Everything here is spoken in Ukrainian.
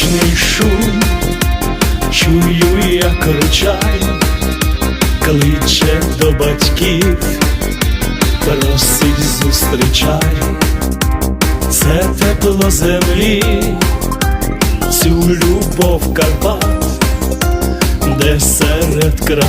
нічний шум, чую, як ручай, кличе до батьків, просить зустрічай, це тепло землі, цю любов Карпат, де серед крат.